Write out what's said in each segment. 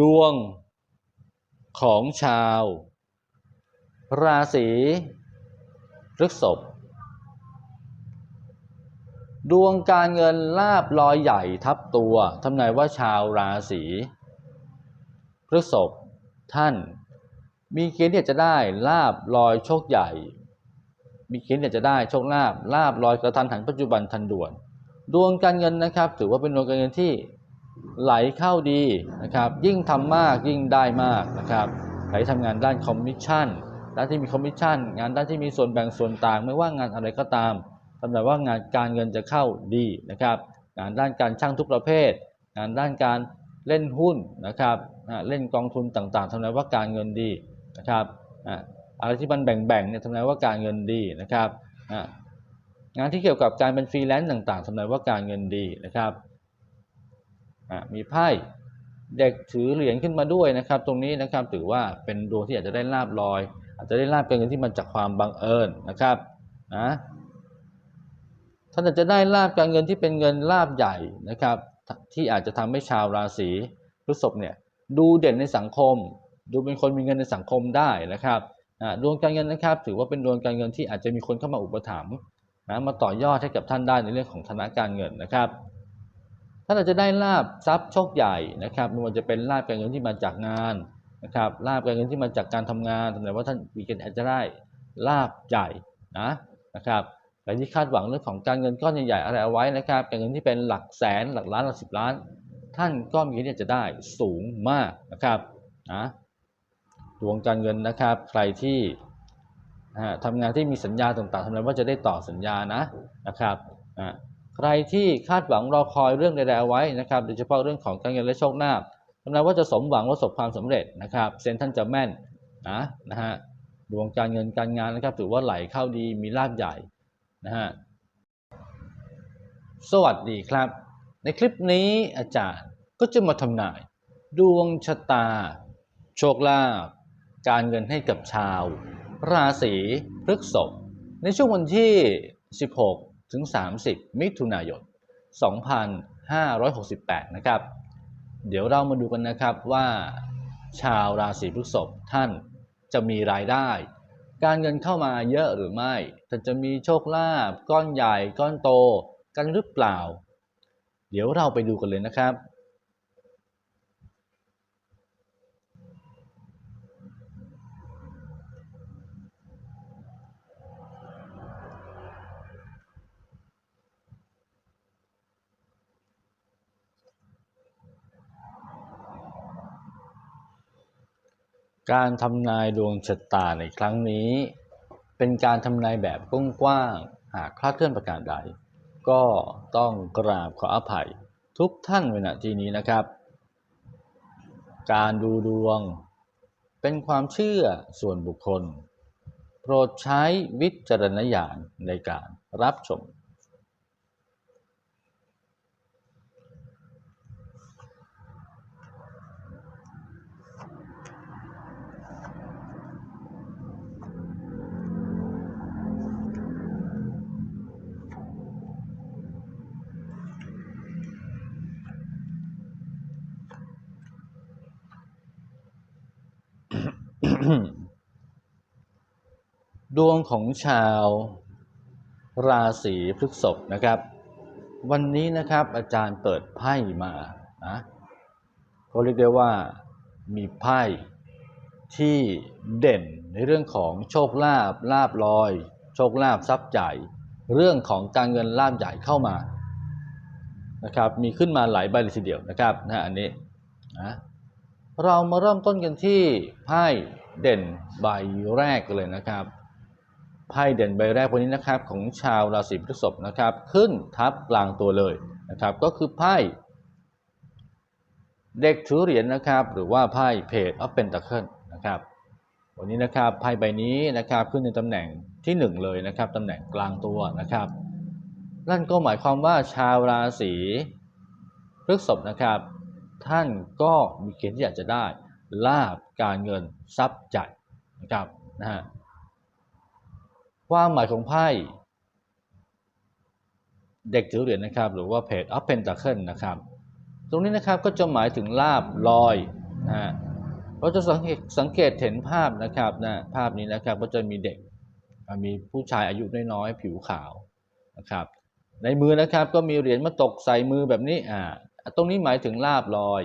ดวงของชาว ราศีพฤษภดวงการเงินลาบลอยใหญ่ทับตัวทำนายว่าชาวราศีพฤษภท่าน มีเกณฑ์ที่จะได้ลาบลอยโชคใหญ่ มีเกณฑ์ที่จะได้โชคลาบลาบลอยกระทันหันปัจจุบันทันด่วน ดวงการเงินนะครับ ถือว่าเป็นดวงการเงินที่ ไหลเข้าดีนะครับ ยิ่งทำมากยิ่งได้มากนะครับใครทำงานด้านคอมมิชชั่นด้านที่มีคอมมิชชั่นงานด้านที่มีส่วนแบ่งส่วนต่าง ไม่ว่างานอะไรก็ตามทำนายว่างานการเงินจะเข้าดีนะครับ งานด้านการช่างทุกประเภท งานด้านการเล่นหุ้นนะครับเล่นกองทุนต่างๆทำนายว่าการเงินดีนะครับอะไรที่มันแบ่งๆเนี่ยทำนายว่าการเงินดีนะครับงานที่เกี่ยวกับการเป็นฟรีแลนซ์ต่างๆทำนายว่าการเงินดีนะครับ มีไพ่เด็กถือเหรียญขึ้นมาด้วยนะครับ ตรงนี้นะครับถือว่าเป็นดวงที่อาจจะได้ลาบลอย อาจจะได้ลาบการเงินที่มาจากความบังเอิญนะครับนะท่านอาจจะได้ลาบการเงินที่เป็นเงินลาบใหญ่นะครับ ที่อาจจะทำให้ชาวราศีพฤษภเนี่ยดูเด่นในสังคม ดูเป็นคนมีเงินในสังคมได้นะครับดวงการเงินนะครับ ถือว่าเป็นดวงการเงินที่อาจจะมีคนเข้ามาอุปถัมภ์นะมาต่อยอดให้กับท่านได้ในเรื่องของฐานะการเงินนะครับ ท่านอาจจะได้ลาบทรัพย์โชคใหญ่นะครับไม่ว่าจะเป็นลาบการเงินที่มาจากงานนะครับลาบการเงินที่มาจากการทำงานแสดงว่าท่านมีเกณฑ์อาจจะได้ลาบใหญ่นะนะครับใครที่คาดหวังเรื่องของการเงินก้อนใหญ่ๆอะไรเอาไว้นะครับการเงินที่เป็นหลักแสนหลักล้านหลักสิบล้าน ท่านก็มีที่ยจะได้สูงมากนะครับนะดวงการเงินนะครับใครที่อ่าทำงานที่มีสัญญาต่างๆทำนายว่าจะได้ต่อสัญญานะนะครับอ่า ใครที่คาดหวังรอคอยเรื่องใดๆเอาไว้นะครับโดยเฉพาะเรื่องของการเงินและโชคลาภทำนายว่าจะสมหวังประสบความสำเร็จนะครับเซนท่านจะแม่นนะนะฮะดวงการเงินการงานนะครับ ถือว่าไหลเข้าดีมีลาภใหญ่นะฮะสวัสดีครับ ในคลิปนี้อาจารย์ก็จะมาทำนาย ดวงชะตา โชคลาภการเงินให้กับชาว ราศีพฤษภในช่วงวันที่ 16 ถึง 30 มิถุนายน 2568 นะครับ เดี๋ยวเรามาดูกันนะครับว่าชาวราศีพฤษภท่านจะมีรายได้ การเงินเข้ามาเยอะหรือไม่ท่านจะมีโชคลาภก้อนใหญ่ก้อนโตกันหรือเปล่า เดี๋ยวเราไปดูกันเลยนะครับ การทำนายดวงชะตาในครั้งนี้ เป็นการทำนายแบบกว้างๆหากคลาดเคลื่อนประการใด ก็ต้องกราบขออภัยทุกท่านในณที่นี้นะครับ การดูดวง เป็นความเชื่อส่วนบุคคล โปรดใช้วิจารณญาณในการรับชม ดวงของชาวราศีพฤษภนะครับ วันนี้นะครับอาจารย์เปิดไพ่มานะเขาเรียกได้ว่ามีไพ่ที่เด่นในเรื่องของโชคลาภลาบลอย โชคลาภทรัพย์ใหญ่เรื่องของการเงินลาบใหญ่เข้ามานะครับ มีขึ้นมาหลายใบเลยทีเดียวนะครับนะอันนี้นะ เรามาเริ่มต้นกันที่ไพ่เด่นใบแรกกันเลยนะครับไพ่เด่นใบแรกวันนี้นะครับของชาวราศีพฤษภนะครับ ขึ้นทับกลางตัวเลยนะครับ ก็คือไพ่เด็กถือเหรียญนะครับ หรือว่าไพ่เพจออฟเป็นตะเคิลนะครับ วันนี้นะครับไพ่ใบนี้นะครับขึ้นในตำแหน่งที่หนึ่งเลยนะครับตำแหน่งกลางตัวนะครับ นั่นก็หมายความว่าชาวราศีพฤษภนะครับ ท่านก็มีเกณฑ์ที่อยากจะได้ลาบการเงินทรัพย์ใหญ่นะครับนะฮะความหมายของไพ่เด็กถือเหรียญนะครับ หรือว่าเพจอัพเพนตาเคิลนะครับ ตรงนี้นะครับก็จะหมายถึงลาบลอยนะฮะเราจะสังเกตสังเกตเห็นภาพนะครับนะภาพนี้นะครับก็จะมีเด็กมีผู้ชายอายุน้อยๆผิวขาวนะครับ ในมือนะครับก็มีเหรียญมาตกใส่มือแบบนี้อ่า ตรงนี้หมายถึงลาบลอย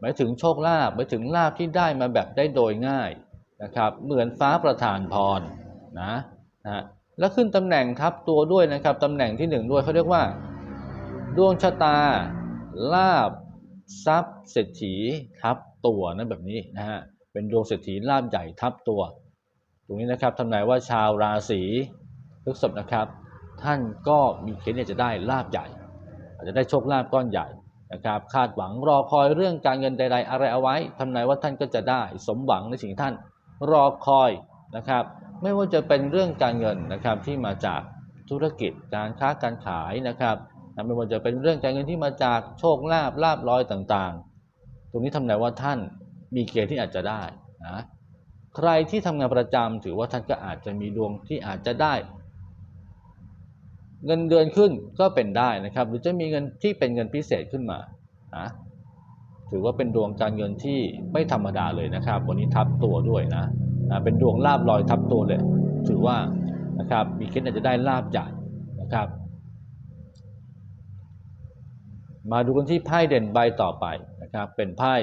หมายถึงโชคลาภหมายถึงลาบที่ได้มาแบบได้โดยง่ายนะครับเหมือนฟ้าประทานพรนะนะแล้วขึ้นตำแหน่งทับตัวด้วยนะครับตำแหน่งที่หนึ่งด้วยเขาเรียกว่า ดวงชะตา ลาบทรัพย์เศรษฐีทับตัวนั่นแบบนี้นะฮะเป็นดวงเศรษฐีลาบใหญ่ทับตัว ตรงนี้นะครับทำนายว่าชาวราศีพฤษภนะครับ ท่านก็มีเกณฑ์ที่จะได้ลาบใหญ่ อาจจะได้โชคลาภก้อนใหญ่ นะครับคาดหวังรอคอยเรื่องการเงินใด ๆ อะไรเอาไว้ทำนายว่าท่านก็จะได้สมหวังในสิ่งที่ท่านรอคอยนะครับ ไม่ว่าจะเป็นเรื่องการเงินนะครับที่มาจากธุรกิจการค้าการขายนะครับไม่ว่าจะเป็นเรื่องการเงินที่มาจากโชคลาภลาบลอยต่างๆ ตรงนี้ทำนายว่าท่านมีเกณฑ์ที่อาจจะได้นะใครที่ทำงานประจำถือว่าท่านก็อาจจะมีดวงที่อาจจะได้ เงินเดือนขึ้นก็เป็นได้นะครับ หรือจะมีเงินที่เป็นเงินพิเศษขึ้นมานะถือว่าเป็นดวงการเงินที่ไม่ธรรมดาเลยนะครับ วันนี้ทับตัวด้วยนะนะเป็นดวงลาบลอยทับตัวเลย ถือว่านะครับมีเกณฑ์อาจจะได้ลาบใหญ่นะครับ มาดูกันที่ไพ่เด่นใบต่อไปนะครับ เป็นไพ่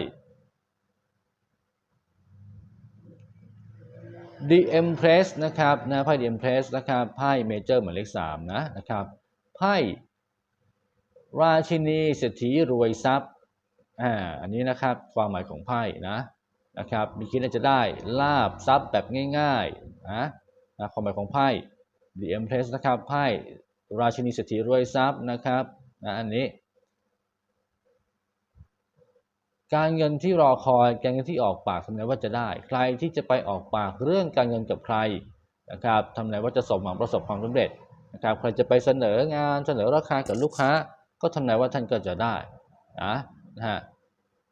The Empress นะครับนะไพ่ The Empress นะครับไพ่เมเจอร์หมายเลขสามนะนะครับไพ่ราชินีเศรษฐีรวยทรัพย์อ่าอันนี้นะครับความหมายของไพ่นะนะครับมีคิดว่าจะได้ลาบทรัพย์แบบง่ายๆนะนะความหมายของไพ่ The Empress นะครับไพ่ราชินีเศรษฐีรวยทรัพย์นะครับนะอันนี้ การเงินที่รอคอยการเงินที่ออกปากทำนายว่าจะได้ ใครที่จะไปออกปากเรื่องการเงินกับใครนะครับทำนายว่าจะสมหวังประสบความสำเร็จนะครับใครจะไปเสนองานเสนอราคากับลูกค้า ก็ทำนายว่าท่านก็จะได้นะนะฮะ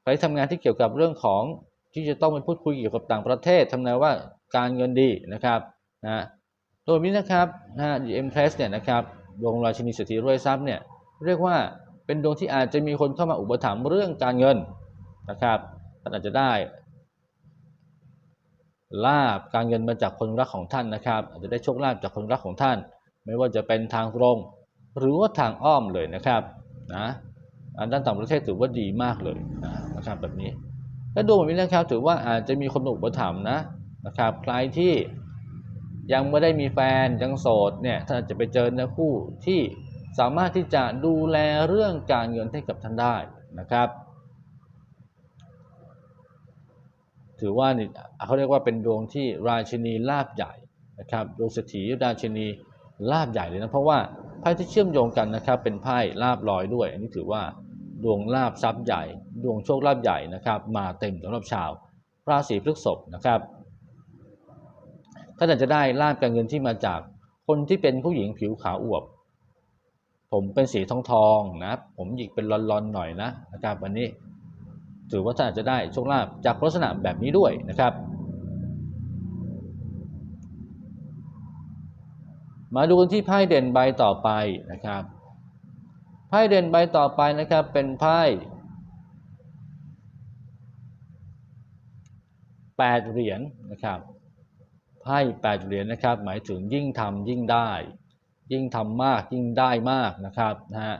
ใครทำงานที่เกี่ยวกับเรื่องของที่จะต้องไปพูดคุยเกี่ยวกับต่างประเทศทำนายว่าการเงินดีนะครับนะโดยนี้นะครับนะ DM Press เนี่ยนะครับดวงราชินีเศรษฐีรวยทรัพย์เนี่ยเรียกว่าเป็นดวงที่อาจจะมีคนเข้ามาอุปถัมภ์เรื่องการเงิน นะครับท่านอาจจะได้ลาบการเงินมาจากคนรักของท่านนะครับ อาจจะได้โชคลาภจากคนรักของท่าน ไม่ว่าจะเป็นทางตรง หรือว่าทางอ้อมเลยนะครับนะอันด้านต่างประเทศถือว่าดีมากเลยนะนะครับแบบนี้และดวงแบบนี้นะครับถือว่าอาจจะมีคนอุปถัมภ์นะนะครับ ใครที่ยังไม่ได้มีแฟนยังโสดเนี่ยท่านอาจจะไปเจอเนื้อคู่ที่สามารถที่จะดูแลเรื่องการเงินให้กับท่านได้นะครับ ถือว่านี่เขาเรียกว่าเป็นดวงที่ราชินีลาบใหญ่นะครับดวงเศรษฐีราชินีลาบใหญ่เลยนะเพราะว่าไพ่ที่เชื่อมโยงกันนะครับ เป็นไพ่ลาบลอยด้วย อันนี้ถือว่าดวงลาบทรัพย์ใหญ่ ดวงโชคลาบใหญ่นะครับ มาเต็มสำหรับชาวราศีพฤษภนะครับท่านอาจจะได้ลาบการเงินที่มาจากคนที่เป็นผู้หญิงผิวขาวอวบ ผมเป็นสีทองทองนะ ผมหยิกเป็นลอนๆหน่อยนะนะครับวันนี้ ถือว่าท่านอาจจะได้โชคลาภจากลักษณะแบบนี้ด้วยนะครับ มาดูกันที่ไพ่เด่นใบต่อไปนะครับไพ่เด่นใบต่อไปนะครับเป็นไพ่แปดเหรียญนะครับไพ่แปดเหรียญนะครับ หมายถึงยิ่งทำยิ่งได้ ยิ่งทำมากยิ่งได้มากนะครับนะฮะ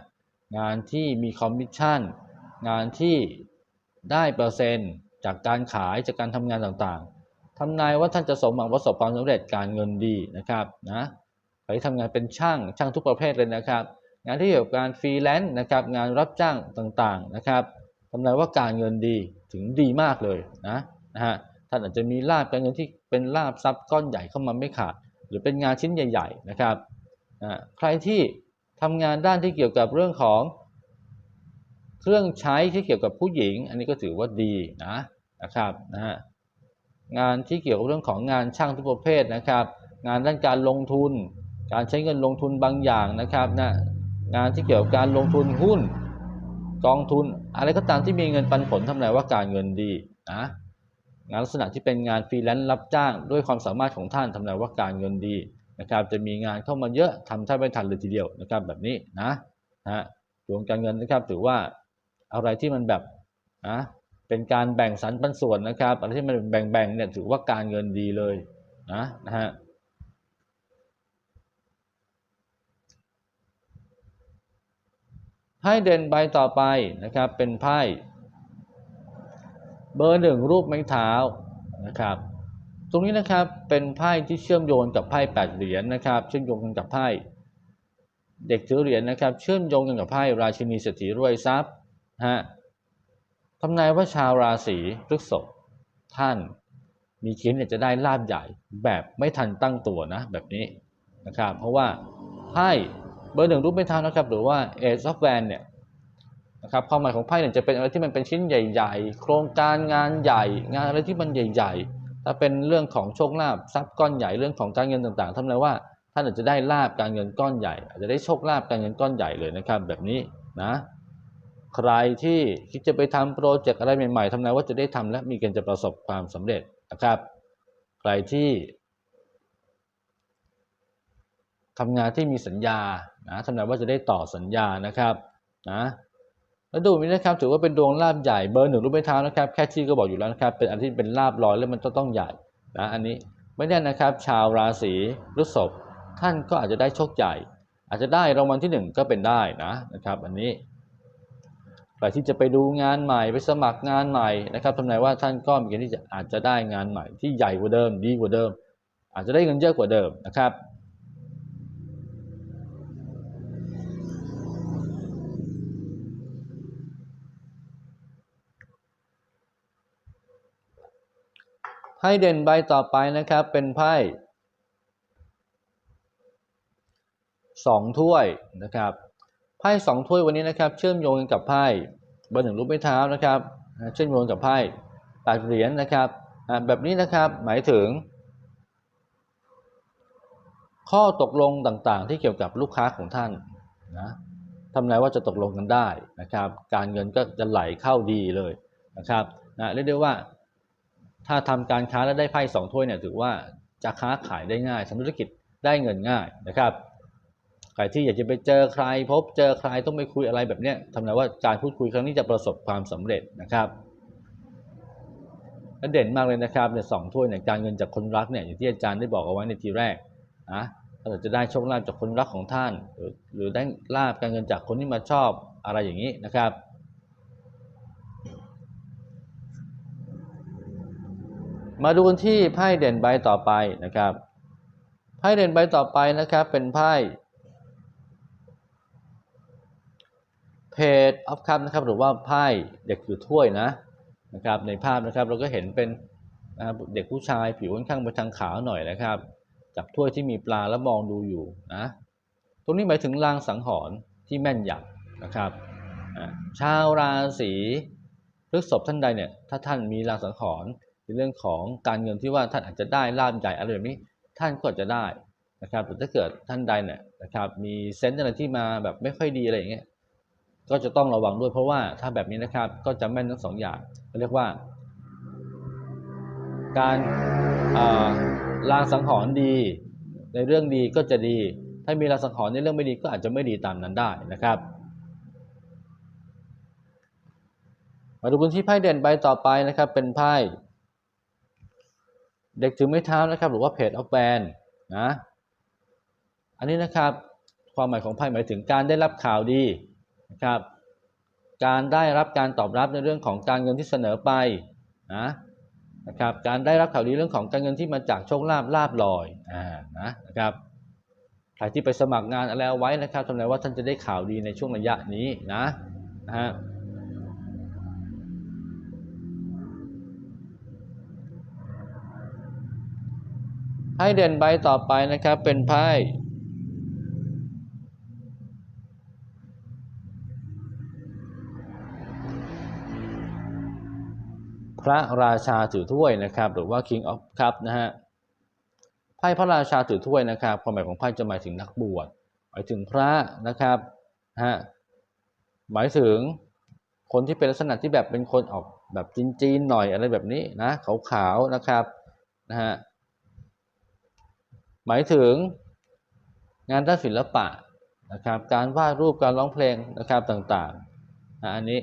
งานที่มีคอมมิชชั่น งานที่ ได้เปอร์เซ็นต์จากการขายจากการทำงานต่างๆทำนายว่าท่านจะสมหวังประสบความสำเร็จการเงินดีนะครับนะใครทำงานเป็นช่างช่างทุกประเภทเลยนะครับ งานที่เกี่ยวกับการฟรีแลนซ์นะครับงานรับจ้างต่างๆนะครับทำนายว่าการเงินดีถึงดีมากเลยนะนะฮะท่านอาจจะมีลาบการเงินที่เป็นลาบทรัพย์ก้อนใหญ่เข้ามาไม่ขาด หรือเป็นงานชิ้นใหญ่ ๆ นะครับนะใครที่ทำงานด้านที่เกี่ยวกับเรื่องของ เครื่องใช้ที่เกี่ยวกับผู้หญิง อันนี้ก็ถือว่าดีนะนะครับนะฮะงานที่เกี่ยวกับเรื่องของงานช่างทุกประเภทนะครับ งานด้านการลงทุน การใช้เงินลงทุนบางอย่างนะครับนะงานที่เกี่ยวกับการลงทุนหุ้น กองทุน อะไรก็ตามที่มีเงินปันผลทำนายว่าการเงินดีนะงานลักษณะที่เป็นงานฟรีแลนซ์รับจ้างด้วยความสามารถของท่านทำนายว่าการเงินดีนะครับ จะมีงานเข้ามาเยอะทำแทบไม่ทันเลยทีเดียวนะครับแบบนี้นะนะฮะดวงการเงินนะครับถือว่า อะไรที่มันแบบนะเป็นการแบ่งสรรปันส่วนนะครับอะไรที่มันแบ่งๆเนี่ยถือว่าการเงินดีเลยนะนะฮะไพ่เด่นใบต่อไปนะครับเป็นไพ่เบอร์หนึ่งรูปไม้เท้านะครับตรงนี้นะครับเป็นไพ่ที่เชื่อมโยงกับไพ่แปดเหรียญนะครับเชื่อมโยงกันกับไพ่เด็กถือเหรียญนะครับเชื่อมโยงกันกับไพ่ราชินีเศรษฐีรวยทรัพย์ ฮะทำนายว่าชาวราศีพฤษภท่านมีเกณฑ์จะได้ลาบใหญ่แบบไม่ทันตั้งตัวนะ แบบนี้นะครับ เพราะว่าไพ่เบอร์หนึ่งรูปไม่เท้านะครับ หรือว่า Ace of Wands เนี่ยนะครับความหมายของไพ่เนี่ยจะเป็นอะไรที่มันเป็นชิ้นใหญ่ ๆ โครงการงานใหญ่ งานอะไรที่มันใหญ่ ๆ ถ้าเป็นเรื่องของโชคลาภทรัพย์ก้อนใหญ่เรื่องของการเงินต่างๆทำนายว่าท่านอาจจะได้ลาบการเงินก้อนใหญ่ อาจจะได้โชคลาภการเงินก้อนใหญ่เลยนะครับ แบบนี้นะ ใครที่คิดจะไปทำโปรเจกต์อะไรใหม่ๆทำนายว่าจะได้ทำและมีเกณฑ์จะประสบความสำเร็จนะครับ ใครที่ทำงานที่มีสัญญานะทำนายว่าจะได้ต่อสัญญานะครับนะแล้วดวงนี้นะครับถือว่าเป็นดวงลาบใหญ่เบอร์หนึ่งรูปไม้เท้านะครับ แค่ชื่อก็บอกอยู่แล้วนะครับ เป็นอันที่เป็นลาบลอยแล้วมันต้องต้องใหญ่นะอันนี้ไม่แน่นะครับ ชาวราศีพฤษภท่านก็อาจจะได้โชคใหญ่ อาจจะได้รางวัลที่หนึ่งก็เป็นได้นะนะครับ อันนี้ ใครที่จะไปดูงานใหม่ไปสมัครงานใหม่นะครับทำนายว่าท่านก็มีเกณฑ์ที่จะอาจจะได้งานใหม่ ที่ใหญ่กว่าเดิมดีกว่าเดิม อาจจะได้เงินเยอะกว่าเดิมนะครับไพ่เด่นใบต่อไปนะครับเป็นไพ่สองถ้วยนะครับ ไพ่สองถ้วยวันนี้นะครับ เชื่อมโยงกันกับไพ่เบอร์หนึ่งรูปไม้เท้านะครับเชื่อมโยงกับไพ่แปดเหรียญนะครับแบบนี้นะครับหมายถึง ข้อตกลงต่างๆ ที่เกี่ยวกับลูกค้าของท่านนะทำนายว่าจะตกลงกันได้นะครับ การเงินก็จะไหลเข้าดีเลยนะครับนะเรียกได้ว่า ถ้าทำการค้าแล้วได้ไพ่สองถ้วยเนี่ยถือว่าจะค้าขายได้ง่ายทำธุรกิจได้เงินง่ายนะครับ ใครที่อยากจะไปเจอใคร พบเจอใครต้องไปคุยอะไรแบบเนี้ยทำนายว่าการพูดคุยครั้งนี้จะประสบความสำเร็จนะครับและเด่นมากเลยนะครับเนี่ยสองถ้วยเนี่ยการเงินจากคนรักเนี่ยอย่างที่อาจารย์ได้บอกเอาไว้ในทีแรกนะเราจะได้โชคลาภจากคนรักของท่านหรหรือได้ลาภการเงินจากคนที่มาชอบอะไรอย่างนี้นะครับมาดูกันที่ไพ่เด่นใบต่อไปนะครับ ไพ่เด่นใบต่อไปนะครับ เป็นไพ่ เพจออฟคัพนะครับหรือว่าไพ่เด็กถือถ้วยนะนะครับในภาพนะครับเราก็เห็นเป็นนะครับเด็กผู้ชายผิวค่อนข้างไปทางขาวหน่อยนะครับ จับถ้วยที่มีปลาแล้วมองดูอยู่นะตรงนี้หมายถึงลางสังหรณ์ที่แม่นยำนะครับชาวราศีพฤษภท่านใดเนี่ยถ้าท่านมีลางสังหรณ์ในเรื่องของการเงินที่ว่าท่านอาจจะได้ลาบใหญ่อะไรแบบนี้ท่านก็จะได้นะครับแต่ถ้าเกิดท่านใดเนี่ยนะครับมีเซนส์อะไรที่มาแบบไม่ค่อยดีอะไรอย่างเงี้ย ก็จะต้องระวังด้วยเพราะว่าถ้าแบบนี้นะครับก็จะแม่นทั้งสองอย่างเรียกว่า การลางสังหรณ์ดี ในเรื่องดีก็จะดี ถ้ามีลางสังหรณ์ในเรื่องไม่ดีก็อาจจะไม่ดีตามนั้นได้นะครับมาดูกันที่ไพ่เด่นใบต่อไปนะครับ เป็นไพ่เด็กถือไม้เท้านะครับ หรือว่าเพจออฟแวนนะอันนี้นะครับ ความหมายของไพ่หมายถึงการได้รับข่าวดี นะครับ การได้รับการตอบรับในเรื่องของการเงินที่เสนอไปนะนะครับการได้รับข่าวดีเรื่องของการเงินที่มาจากโชคลาภลาบลอยอ่านะนะครับใครที่ไปสมัครงานอะไรเอาไว้นะครับทำนายว่าท่านจะได้ข่าวดีในช่วงระยะนี้นะนะฮะไพ่เด่นใบต่อไปนะครับเป็นไพ่ พระราชาถือถ้วยนะครับ หรือว่า King of Cup นะฮะไพ่พระราชาถือถ้วยนะครับความหมายของไพ่จะหมายถึงนักบวชหมายถึงพระนะครับฮะหมายถึงคนที่เป็นลักษณะที่แบบเป็นคนออกแบบจีนๆหน่อยอะไรแบบนี้นะขาวๆนะครับนะฮะหมายถึงงานด้านศิลปะนะครับ การวาดรูปการร้องเพลงนะครับต่างๆนะอันนี้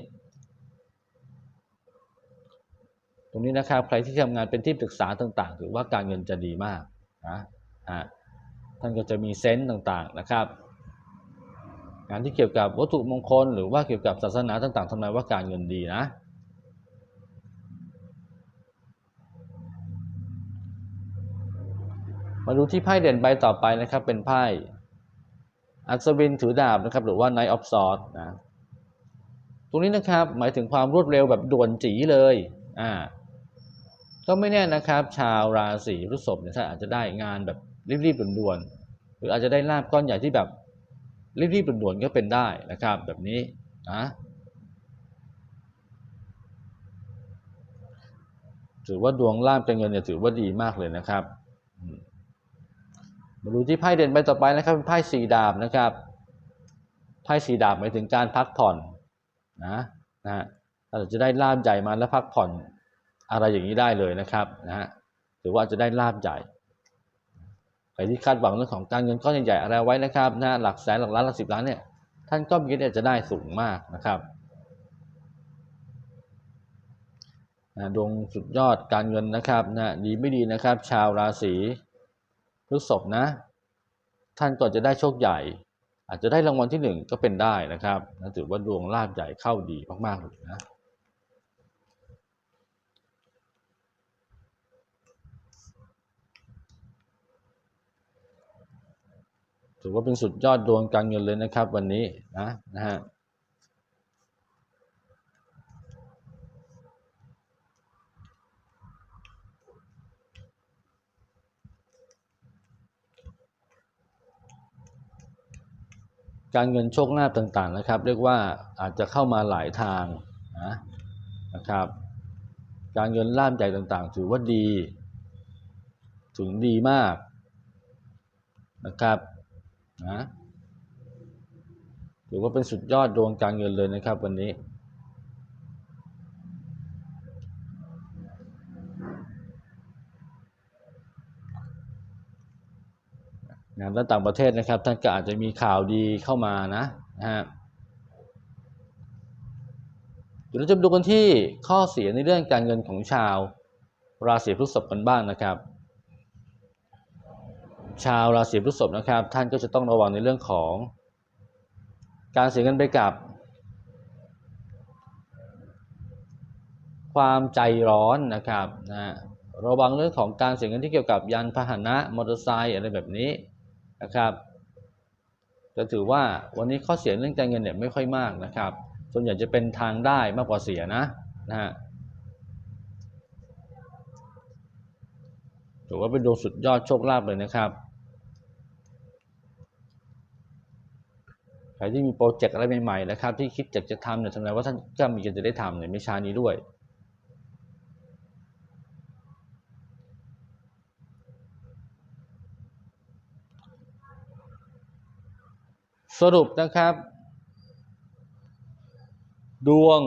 ตรงนี้นะครับใครที่ทำงานเป็นที่ปรึกษาต่างๆ ถือว่าการเงินจะดีมากนะฮะท่านก็จะมีเซนต์ต่างๆนะครับ งานที่เกี่ยวกับวัตถุมงคล หรือว่าเกี่ยวกับศาสนาต่างๆทำนายว่าการเงินดีนะมาดูที่ไพ่เด่นใบต่อไปนะครับเป็นไพ่อัศวินถือดาบนะครับหรือว่า Knight of Swords นะตรงนี้นะครับหมายถึงความรวดเร็วแบบด่วนจีเลยอ่า ก็ไม่แน่นะครับ ชาวราศีพฤษภเนี่ยท่านอาจจะได้งานแบบรีบๆด่วนๆหรืออาจจะได้ลาบก้อนใหญ่ที่แบบรีบๆด่วนๆก็เป็นได้นะครับ แบบนี้นะถือว่าดวงลาบการเงินเนี่ยถือว่าดีมากเลยนะครับมาดูที่ไพ่เด่นใบต่อไปนะครับเป็นไพ่สีดาบนะครับไพ่สีดาบหมายถึงการพักผ่อนนะนะฮะเราจะได้ลาบใหญ่มาแล้วพักผ่อน อะไรอย่างนี้ได้เลยนะครับนะฮะถือว่าจะได้ลาบใหญ่ใครที่คาดหวังเรื่องของการเงินก้อนใหญ่ๆอะไรไว้นะครับนะหลักแสนหลักล้านหลักสิบล้านเนี่ยท่านก็มีเกณฑ์จะได้สูงมากนะครับนะดวงสุดยอดการเงินนะครับนะดีไม่ดีนะครับ ชาวราศีพฤษภนะ ท่านก็จะได้โชคใหญ่ อาจจะได้รางวัลที่หนึ่งก็เป็นได้นะครับนะถือว่าดวงลาบใหญ่เข้าดีมากๆเลยนะ ถือว่าเป็นสุดยอดดวงการเงินเลยนะครับ วันนี้นะนะฮะการเงินโชคลาภต่างๆนะครับ เรียกว่าอาจจะเข้ามาหลายทางนะนะครับ การเงินล่ามใหญ่ต่างๆ ถือว่าดี ถึงดีมากนะครับ นะถือว่าเป็นสุดยอดดวงการเงินเลยนะครับวันนี้งานด้านต่างประเทศนะครับ ท่านก็อาจจะมีข่าวดีเข้ามานะนะฮะเดี๋ยวเราจะมาดูกันที่ข้อเสียในเรื่องการเงินของชาว ราศีพฤษภกันบ้างนะครับ ชาวราศีพฤษภนะครับ ท่านก็จะต้องระวังในเรื่องของ การเสียเงินไปกับ ความใจร้อนนะครับนะระวังเรื่องของการเสียเงินที่เกี่ยวกับยานพาหนะมอเตอร์ไซค์อะไรแบบนี้นะครับจะถือว่าวันนี้ข้อเสียเรื่องการเงินเนี่ยไม่ค่อยมากนะครับ ส่วนใหญ่จะเป็นทางได้มากกว่าเสียนะนะฮะถือว่าเป็นดวงสุดยอดโชคลาภเลยนะครับ ครที่มีโปรเจกต์อะไรใหม่ๆนะครับที่คิดอยากจะทำเนี่ยทำไมว่าท่านก็มีกันจะได้ทำเนี่ยไม่ช้านี้ด้วย สรุปนะครับ ดวง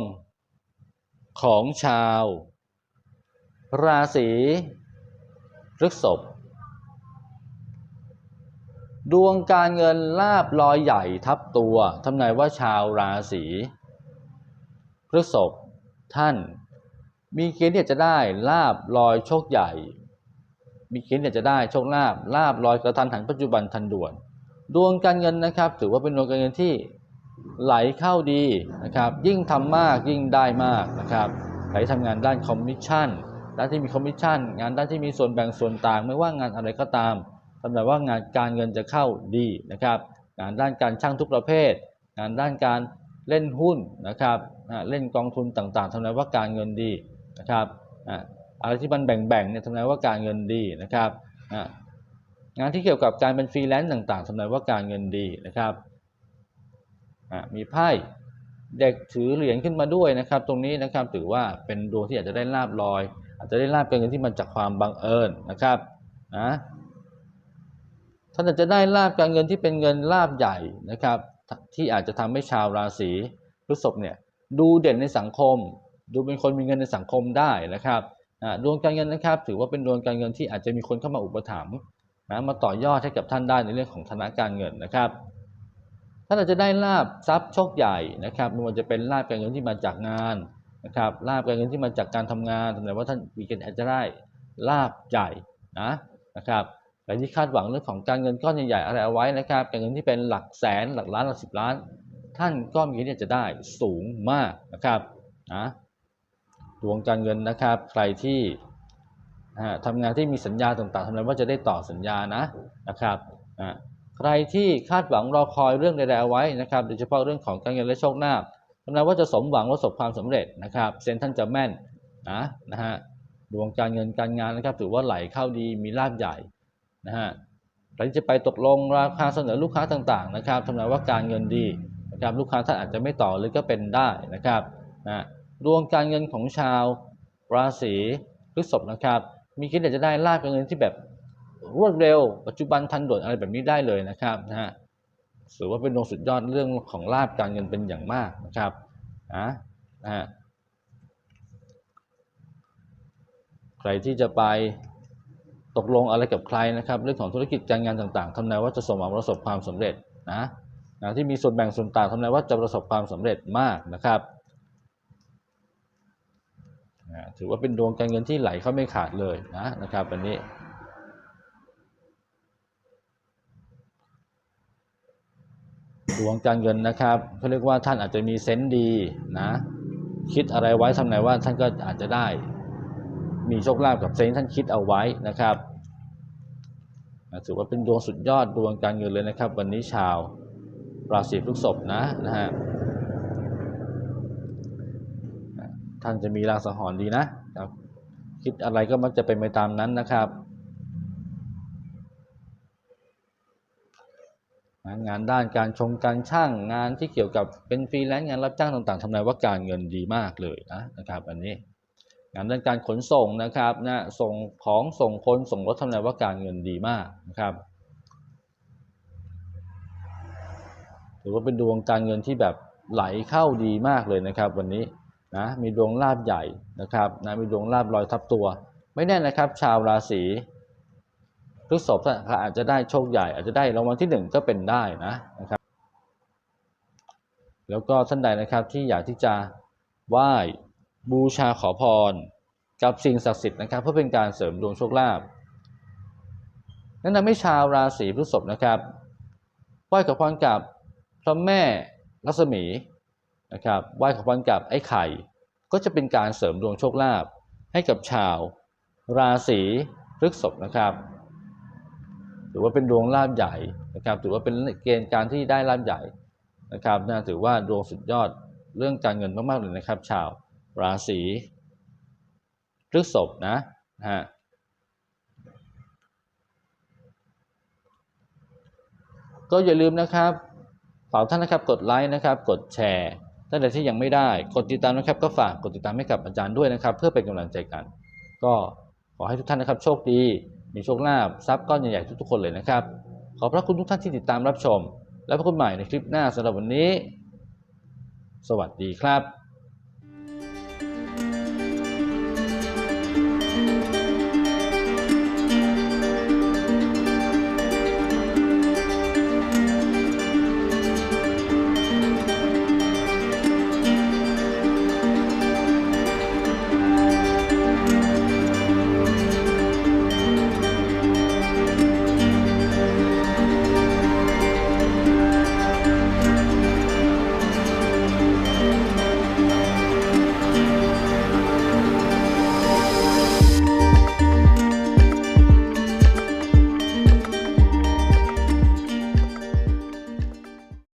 ของชาว ราศีพฤษภ ดวงการเงินลาบลอยใหญ่ทับตัวทำนายว่าชาวราศีพฤษภท่าน มีเกณฑ์ที่จะได้ลาบลอยโชคใหญ่ มีเกณฑ์ที่จะได้โชคลาบลาบลอยกระทันหันปัจจุบันทันด่วน ดวงการเงินนะครับ ถือว่าเป็นดวงการเงินที่ไหลเข้าดีนะครับ ยิ่งทำมากยิ่งได้มากนะครับใครทำงานด้านคอมมิชชั่นด้านที่มีคอมมิชชั่นงานด้านที่มีส่วนแบ่งส่วนต่าง ไม่ว่างานอะไรก็ตาม ทำนายว่างานการเงินจะเข้าดีนะครับ งานด้านการช่างทุกประเภท งานด้านการเล่นหุ้นนะครับเล่นกองทุนต่างๆทำนายว่าการเงินดีนะครับอะไรที่มันแบ่งๆเนี่ยทำนายว่าการเงินดีนะครับงานที่เกี่ยวกับการเป็นฟรีแลนซ์ต่างๆทำนายว่าการเงินดีนะครับมีไพ่เด็กถือเหรียญขึ้นมาด้วยนะครับ ตรงนี้นะครับถือว่าเป็นดวงที่อาจจะได้ลาบลอย อาจจะได้ลาบการเงินที่มันจากความบังเอิญนะครับนะ ท่านอาจจะได้ลาบการเงินที่เป็นเงินลาบใหญ่นะครับ ที่อาจจะทำให้ชาวราศีพฤษภเนี่ยดูเด่นในสังคม ดูเป็นคนมีเงินในสังคมได้นะครับอ่าดวงการเงินนะครับ ถือว่าเป็นดวงการเงินที่อาจจะมีคนเข้ามาอุปถัมภ์นะมาต่อยอดให้กับท่านได้ในเรื่องของฐานะการเงินนะครับท่านอาจจะได้ลาบทรัพย์โชคใหญ่นะครับไม่ว่าจะเป็นลาบการเงินที่มาจากงานนะครับลาบการเงินที่มาจากการทำงานทำให้ว่าท่านมีเกณฑ์อาจจะได้ลาบใหญ่นะนะครับ ใครที่คาดหวังเรื่องของการเงินก้อนใหญ่ๆอะไรเอาไว้นะครับการเงินที่เป็นหลักแสนหลักล้านหลักสิบล้าน ท่านก็มีเกณฑ์ที่จะได้สูงมากนะครับนะดวงการเงินนะครับ ใครที่ทำงานที่มีสัญญาต่างๆทำไมว่าจะได้ต่อสัญญานะนะครับใครที่คาดหวังรอคอยเรื่องใดๆเอาไว้นะครับโดยเฉพาะเรื่องของการเงินและโชคลาภทำนายว่าจะสมหวังประสบความสำเร็จนะครับเซนท่านจะแม่นนะนะฮะดวงการเงินการงานนะครับถือว่าไหลเข้าดีมีลาภใหญ่ นะฮะใครที่จะไปตกลงราคาเสนอลูกค้าต่างๆนะครับทำนายว่าการเงินดีนะครับลูกค้าท่านอาจจะไม่ต่อเลยก็เป็นได้นะครับนะดวงการเงินของชาวราศีพฤษภนะครับ มีเกณฑ์อยากจะได้ลาภการเงินที่แบบรวดเร็ว ปัจจุบันทันด่วนอะไรแบบนี้ได้เลยนะครับนะฮะถือว่าเป็นดวงสุดยอดเรื่องของลาภการเงินเป็นอย่างมากนะครับนะนะฮะใครที่จะไป ตกลงอะไรกับใครนะครับ เรื่องของธุรกิจการงานต่างๆทำนายว่าจะสมหวังประสบความสำเร็จนะนะที่มีส่วนแบ่งส่วนต่างทำนายว่าจะประสบความสำเร็จมากนะครับถือว่าเป็นดวงการเงินที่ไหลเข้าไม่ขาดเลยนะนะครับวันนี้ดวงการเงินนะครับเขาเรียกว่าท่านอาจจะมีเซนส์ดีนะคิดอะไรไว้ทำไหนว่าท่านก็อาจจะได้ มีโชคลาภกับเซนส์ท่านคิดเอาไว้นะครับถือว่าเป็นดวงสุดยอดดวงการเงินเลยนะครับ วันนี้ชาวราศีพฤษภนะนะฮะท่านจะมีรางสังหรณ์ดีนะครับ คิดอะไรก็มักจะเป็นไปตามนั้นนะครับ งานด้านการชงการช่างงานที่เกี่ยวกับเป็นฟรีแลนซ์งานรับจ้างต่างๆทำนายว่าการเงินดีมากเลยนะนะครับ อันนี้ งานด้านการขนส่งนะครับนะส่งของส่งคนส่งรถทำนายว่าการเงินดีมากนะครับถือว่าเป็นดวงการเงินที่แบบไหลเข้าดีมากเลยนะครับ วันนี้นะมีดวงลาบใหญ่นะครับนะมีดวงลาบลอยทับตัว ไม่แน่นะครับ ชาวราศีพฤษภอาจจะได้โชคใหญ่อาจจะได้รางวัลที่หนึ่งก็เป็นได้นะนะครับ แล้วก็ท่านใดนะครับที่อยากที่จะไหว้ บูชาขอพร กับสิ่งศักดิ์สิทธิ์นะครับ เพื่อเป็นการเสริมดวงโชคลาภแนะนำให้ชาวราศีพฤษภนะครับไหว้ขอพรกับพระแม่ลักษมีนะครับไหว้ขอพรกับไอ้ไข่ ก็จะเป็นการเสริมดวงโชคลาภให้กับชาว ราศีพฤษภนะครับถือว่าเป็นดวงลาภใหญ่นะครับถือว่าเป็นเกณฑ์การที่ได้ลาภใหญ่นะครับน่าถือว่าดวงสุดยอดเรื่องการเงินมากๆเลยนะครับ ชาว ราศีพฤษภนะนะฮะก็อย่าลืมนะครับฝากท่านนะครับกดไลค์นะครับ กดแชร์ท่านใดที่ยังไม่ได้กดติดตามนะครับ ก็ฝากกดติดตามให้กับอาจารย์ด้วยนะครับ เพื่อเป็นกำลังใจกัน ก็ขอให้ทุกท่านนะครับ โชคดี มีโชคลาภทรัพย์ก้อนใหญ่ๆทุกๆคนเลยนะครับ ขอบพระคุณทุกท่านที่ติดตามรับชม แล้วพบกันใหม่ในคลิปหน้าสำหรับวันนี้ สวัสดีครับ